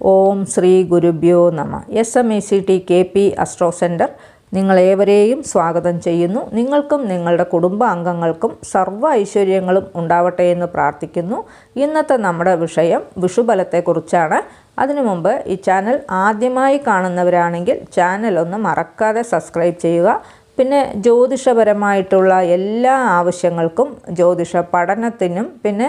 ഓം ശ്രീ ഗുരുഭ്യോ നമ. S M E C T K P astro centre നിങ്ങളേവരെയും സ്വാഗതം ചെയ്യുന്നു. നിങ്ങൾക്കും നിങ്ങളുടെ കുടുംബാംഗങ്ങൾക്കും സർവ ഐശ്വര്യങ്ങളും ഉണ്ടാവട്ടെ എന്ന് പ്രാർത്ഥിക്കുന്നു. ഇന്നത്തെ നമ്മുടെ വിഷയം വിഷുബലത്തെക്കുറിച്ചാണ്. അതിനു മുമ്പ് ഈ ചാനൽ ആദ്യമായി കാണുന്നവരാണെങ്കിൽ ചാനൽ ഒന്ന് മറക്കാതെ സബ്സ്ക്രൈബ് ചെയ്യുക. പിന്നെ ജ്യോതിഷപരമായിട്ടുള്ള എല്ലാ ആവശ്യങ്ങൾക്കും ജ്യോതിഷ പഠനത്തിനും പിന്നെ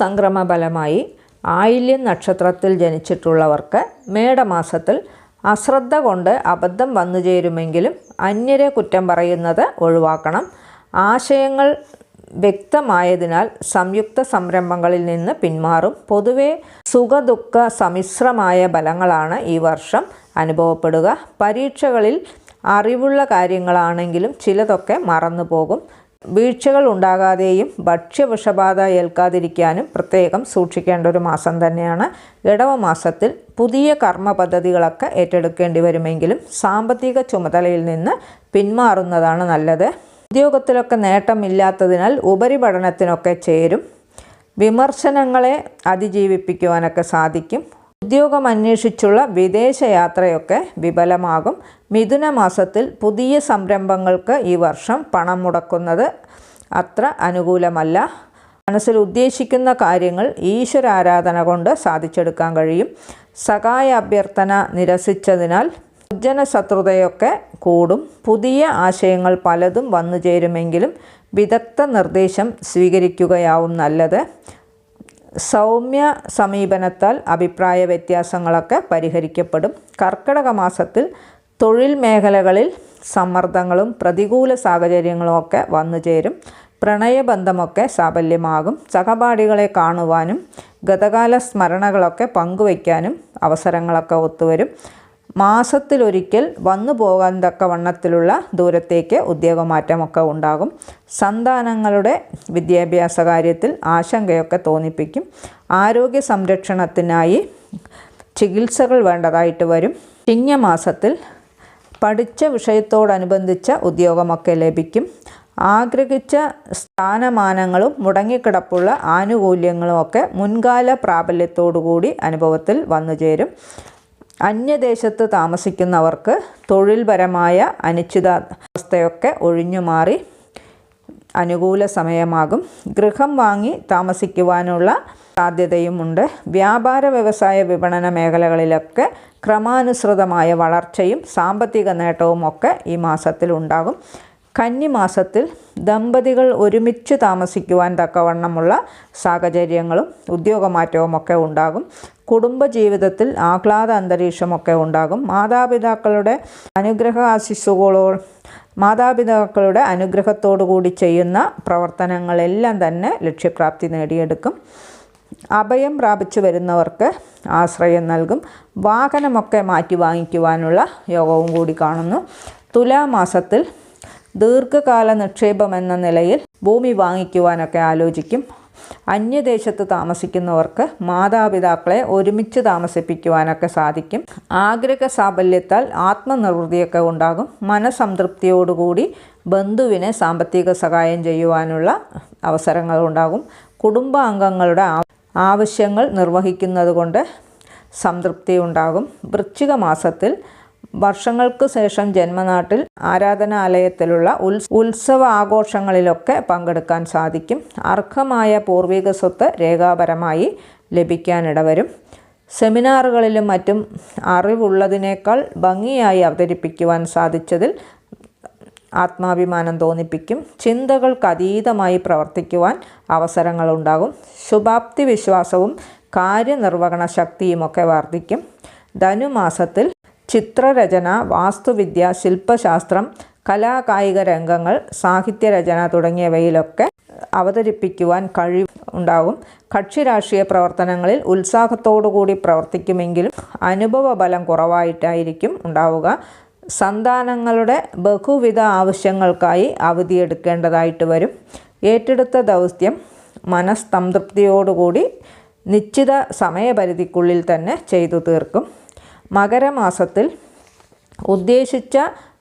സംക്രമബലമായി ആയില്യം നക്ഷത്രത്തിൽ ജനിച്ചിട്ടുള്ളവർക്ക് മേടമാസത്തിൽ അശ്രദ്ധ കൊണ്ട് അബദ്ധം വന്നു ചേരുമെങ്കിലും അന്യരെ കുറ്റം പറയുന്നത് ഒഴിവാക്കണം. ആശയങ്ങൾ വ്യക്തമായതിനാൽ സംയുക്ത സംരംഭങ്ങളിൽ നിന്ന് പിന്മാറും. പൊതുവെ സുഖദുഃഖ സമ്മിശ്രമായ ബലങ്ങളാണ് ഈ വർഷം അനുഭവപ്പെടുക. പരീക്ഷകളിൽ അറിവുള്ള കാര്യങ്ങളാണെങ്കിലും ചിലതൊക്കെ മറന്നു പോകും വീഴ്ചകൾ ഉണ്ടാകാതെയും ഭക്ഷ്യവിഷബാധ ഏൽക്കാതിരിക്കാനും പ്രത്യേകം സൂക്ഷിക്കേണ്ട ഒരു മാസം തന്നെയാണ്. ഇടവ മാസത്തിൽ പുതിയ കർമ്മ പദ്ധതികളൊക്കെ ഏറ്റെടുക്കേണ്ടി വരുമെങ്കിലും സാമ്പത്തിക ചുമതലയിൽ നിന്ന് പിന്മാറുന്നതാണ് നല്ലത്. ഉദ്യോഗത്തിലൊക്കെ നേട്ടമില്ലാത്തതിനാൽ ഉപരിപഠനത്തിനൊക്കെ ചേരും. വിമർശനങ്ങളെ അതിജീവിപ്പിക്കുവാനൊക്കെ സാധിക്കും. ഉദ്യോഗം അന്വേഷിച്ചുള്ള വിദേശയാത്രയൊക്കെ വിഫലമാകും. മിഥുന മാസത്തിൽ പുതിയ സംരംഭങ്ങൾക്ക് ഈ വർഷം പണം മുടക്കുന്നത് അത്ര അനുകൂലമല്ല. മനസ്സിൽ ഉദ്ദേശിക്കുന്ന കാര്യങ്ങൾ ഈശ്വരാരാധന കൊണ്ട് സാധിച്ചെടുക്കാൻ കഴിയും. സഹായ അഭ്യർത്ഥന നിരസിച്ചതിനാൽ ഉജ്ജന ശത്രുതയൊക്കെ കൂടും. പുതിയ ആശയങ്ങൾ പലതും വന്നു ചേരുമെങ്കിലും വിദഗ്ധ നിർദ്ദേശം സ്വീകരിക്കുകയാവും നല്ലത്. സൗമ്യ സമീപനത്താൽ അഭിപ്രായ വ്യത്യാസങ്ങളൊക്കെ പരിഹരിക്കപ്പെടും. കർക്കിടക മാസത്തിൽ തൊഴിൽ മേഖലകളിൽ സമ്മർദ്ദങ്ങളും പ്രതികൂല സാഹചര്യങ്ങളും ഒക്കെ വന്നു ചേരും. പ്രണയബന്ധമൊക്കെ സാഫല്യമാകും സഹപാഠികളെ കാണുവാനും ഗതകാല സ്മരണകളൊക്കെ പങ്കുവയ്ക്കാനും അവസരങ്ങളൊക്കെ ഒത്തുവരും. മാസത്തിലൊരിക്കൽ വന്നു പോകാൻ വണ്ണത്തിലുള്ള ദൂരത്തേക്ക് ഉദ്യോഗമാറ്റമൊക്കെ ഉണ്ടാകും. സന്താനങ്ങളുടെ വിദ്യാഭ്യാസ കാര്യത്തിൽ ആശങ്കയൊക്കെ തോന്നിപ്പിക്കും. ആരോഗ്യ സംരക്ഷണത്തിനായി ചികിത്സകൾ വേണ്ടതായിട്ട് വരും. ചിങ്ങമാസത്തിൽ പഠിച്ച വിഷയത്തോടനുബന്ധിച്ച ഉദ്യോഗമൊക്കെ ലഭിക്കും. ആഗ്രഹിച്ച സ്ഥാനമാനങ്ങളും മുടങ്ങിക്കിടപ്പുള്ള ആനുകൂല്യങ്ങളും ഒക്കെ മുൻകാല പ്രാബല്യത്തോടുകൂടി അനുഭവത്തിൽ വന്നു ചേരും അന്യദേശത്ത് താമസിക്കുന്നവർക്ക് തൊഴിൽപരമായ അനിശ്ചിതാവസ്ഥയൊക്കെ ഒഴിഞ്ഞു മാറി അനുകൂല സമയമാകും. ഗൃഹം വാങ്ങി താമസിക്കുവാനുള്ള സാധ്യതയുമുണ്ട്. വ്യാപാര വ്യവസായ വിപണന മേഖലകളിലൊക്കെ ക്രമാനുസൃതമായ വളർച്ചയും സാമ്പത്തിക നേട്ടവും ഒക്കെ ഈ മാസത്തിൽ ഉണ്ടാകും. കന്നിമാസത്തിൽ ദമ്പതികൾ ഒരുമിച്ച് താമസിക്കുവാൻ തക്കവണ്ണമുള്ള സാഹചര്യങ്ങളും ഉദ്യോഗമാറ്റവും ഒക്കെ ഉണ്ടാകും. കുടുംബജീവിതത്തിൽ ആഹ്ലാദ അന്തരീക്ഷമൊക്കെ ഉണ്ടാകും. മാതാപിതാക്കളുടെ അനുഗ്രഹ ആശിസ്സുകളോ മാതാപിതാക്കളുടെ അനുഗ്രഹത്തോടു കൂടി ചെയ്യുന്ന പ്രവർത്തനങ്ങളെല്ലാം തന്നെ ലക്ഷ്യപ്രാപ്തി നേടിയെടുക്കും. അഭയം പ്രാപിച്ചു വരുന്നവർക്ക് ആശ്രയം നൽകും. വാഹനമൊക്കെ മാറ്റി വാങ്ങിക്കുവാനുള്ള യോഗവും കൂടി കാണുന്നു. തുലാമാസത്തിൽ ദീർഘകാല നിക്ഷേപം എന്ന നിലയിൽ ഭൂമി വാങ്ങിക്കുവാനൊക്കെ ആലോചിക്കും. അന്യദേശത്ത് താമസിക്കുന്നവർക്ക് മാതാപിതാക്കളെ ഒരുമിച്ച് താമസിപ്പിക്കുവാനൊക്കെ സാധിക്കും. ആഗ്രഹ സാഫല്യത്താൽ ആത്മനിർവൃതിയൊക്കെ ഉണ്ടാകും. മനസംതൃപ്തിയോടുകൂടി ബന്ധുവിനെ സാമ്പത്തിക സഹായം ചെയ്യുവാനുള്ള അവസരങ്ങൾ ഉണ്ടാകും. കുടുംബാംഗങ്ങളുടെ ആവശ്യങ്ങൾ നിർവഹിക്കുന്നത് കൊണ്ട് സംതൃപ്തി ഉണ്ടാകും. വൃശ്ചിക മാസത്തിൽ വർഷങ്ങൾക്ക് ശേഷം ജന്മനാട്ടിൽ ആരാധനാലയത്തിലുള്ള ഉത്സ് ഉത്സവ ആഘോഷങ്ങളിലൊക്കെ പങ്കെടുക്കാൻ സാധിക്കും. അർഹമായ പൂർവിക സ്വത്ത് രേഖാപരമായി ലഭിക്കാനിടവരും. സെമിനാറുകളിലും മറ്റും അറിവുള്ളതിനേക്കാൾ ഭംഗിയായി അവതരിപ്പിക്കുവാൻ സാധിച്ചതിൽ ആത്മാഭിമാനം തോന്നിപ്പിക്കും. ചിന്തകൾക്ക് അതീതമായി പ്രവർത്തിക്കുവാൻ അവസരങ്ങളുണ്ടാകും ശുഭാപ്തി വിശ്വാസവും കാര്യനിർവഹണ ശക്തിയുമൊക്കെ വർദ്ധിക്കും. ധനുമാസത്തിൽ ചിത്രരചന വാസ്തുവിദ്യ ശില്പശാസ്ത്രം കലാകായിക രംഗങ്ങൾ സാഹിത്യരചന തുടങ്ങിയവയിലൊക്കെ അവതരിപ്പിക്കുവാൻ കഴിവ് ഉണ്ടാകും. കക്ഷി രാഷ്ട്രീയ പ്രവർത്തനങ്ങളിൽ ഉത്സാഹത്തോടുകൂടി പ്രവർത്തിക്കുമെങ്കിലും അനുഭവ ബലം കുറവായിട്ടായിരിക്കും ഉണ്ടാവുക. സന്താനങ്ങളുടെ ബഹുവിധ ആവശ്യങ്ങൾക്കായി അവധിയെടുക്കേണ്ടതായിട്ട് വരും. ഏറ്റെടുത്ത ദൗത്യം മനസ്തംതൃപ്തിയോടുകൂടി നിശ്ചിത സമയപരിധിക്കുള്ളിൽ തന്നെ ചെയ്തു തീർക്കും. മകരമാസത്തിൽ ഉദ്ദേശിച്ച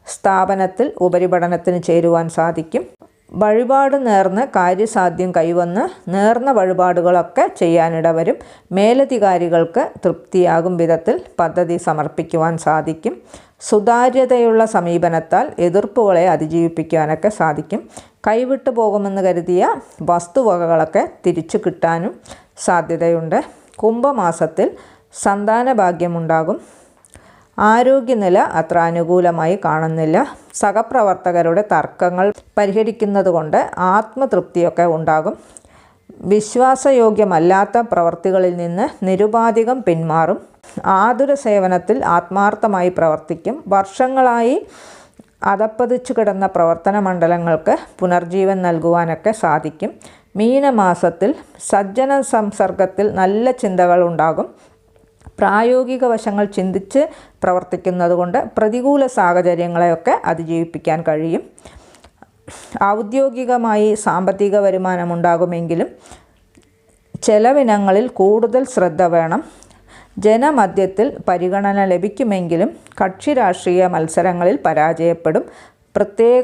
സ്ഥാപനത്തിൽ ഉപരിപഠനത്തിന് ചേരുവാൻ സാധിക്കും. വഴിപാട് നേർന്ന് കാര്യസാധ്യം കൈവന്ന് നേർന്ന വഴിപാടുകളൊക്കെ ചെയ്യാനിട വരും. മേലധികാരികൾക്ക് തൃപ്തിയാകും വിധത്തിൽ പദ്ധതി സമർപ്പിക്കുവാൻ സാധിക്കും. സുതാര്യതയുള്ള സമീപനത്താൽ എതിർപ്പുകളെ അതിജീവിപ്പിക്കുവാനൊക്കെ സാധിക്കും. കൈവിട്ടു പോകുമെന്ന് കരുതിയ വസ്തുവകകളൊക്കെ തിരിച്ചു കിട്ടാനും സാധ്യതയുണ്ട്. കുംഭമാസത്തിൽ സന്താന ഭാഗ്യമുണ്ടാകും ആരോഗ്യനില അത്ര അനുകൂലമായി കാണുന്നില്ല. സഹപ്രവർത്തകരുടെ തർക്കങ്ങൾ പരിഹരിക്കുന്നത് കൊണ്ട് ആത്മതൃപ്തിയൊക്കെ ഉണ്ടാകും. വിശ്വാസയോഗ്യമല്ലാത്ത പ്രവർത്തികളിൽ നിന്ന് നിരുപാധികം പിന്മാറും. ആതുര സേവനത്തിൽ ആത്മാർത്ഥമായി പ്രവർത്തിക്കും. വർഷങ്ങളായി അതപ്പതിച്ചു കിടന്ന പ്രവർത്തന മണ്ഡലങ്ങൾക്ക് പുനർജീവൻ നൽകുവാനൊക്കെ സാധിക്കും. മീനമാസത്തിൽ സജ്ജന സംസർഗത്തിൽ നല്ല ചിന്തകൾ ഉണ്ടാകും. പ്രായോഗിക വശങ്ങൾ ചിന്തിച്ച് പ്രവർത്തിക്കുന്നത് കൊണ്ട് പ്രതികൂല സാഹചര്യങ്ങളെയൊക്കെ അതിജീവിപ്പിക്കാൻ കഴിയും. ഔദ്യോഗികമായി സാമ്പത്തിക വരുമാനമുണ്ടാകുമെങ്കിലും ചെലവിനങ്ങളിൽ കൂടുതൽ ശ്രദ്ധ വേണം. ജനമധ്യത്തിൽ പരിഗണന ലഭിക്കുമെങ്കിലും കക്ഷി രാഷ്ട്രീയ മത്സരങ്ങളിൽ പരാജയപ്പെടും. പ്രത്യേക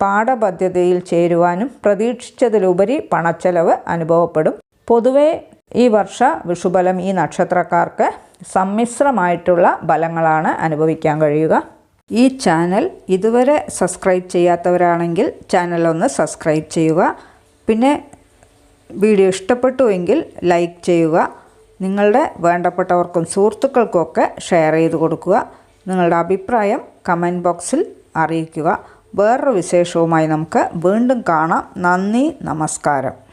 പാഠപദ്ധതിയിൽ ചേരുവാനും പ്രതീക്ഷിച്ചതിലുപരി പണച്ചെലവ് അനുഭവപ്പെടും. പൊതുവേ ഈ വർഷ വിഷുബലം ഈ നക്ഷത്രക്കാർക്ക് സമ്മിശ്രമായിട്ടുള്ള ബലങ്ങളാണ് അനുഭവിക്കാൻ കഴിയുക. ഈ ചാനൽ ഇതുവരെ സബ്സ്ക്രൈബ് ചെയ്യാത്തവരാണെങ്കിൽ ചാനൽ ഒന്ന് സബ്സ്ക്രൈബ് ചെയ്യുക. പിന്നെ വീഡിയോ ഇഷ്ടപ്പെട്ടുവെങ്കിൽ ലൈക്ക് ചെയ്യുക. നിങ്ങളുടെ വേണ്ടപ്പെട്ടവർക്കും സുഹൃത്തുക്കൾക്കുമൊക്കെ ഷെയർ ചെയ്ത് കൊടുക്കുക. നിങ്ങളുടെ അഭിപ്രായം കമന്റ് ബോക്സിൽ അറിയിക്കുക. വേറൊരു വിശേഷവുമായി നമുക്ക് വീണ്ടും കാണാം. നന്ദി നമസ്കാരം.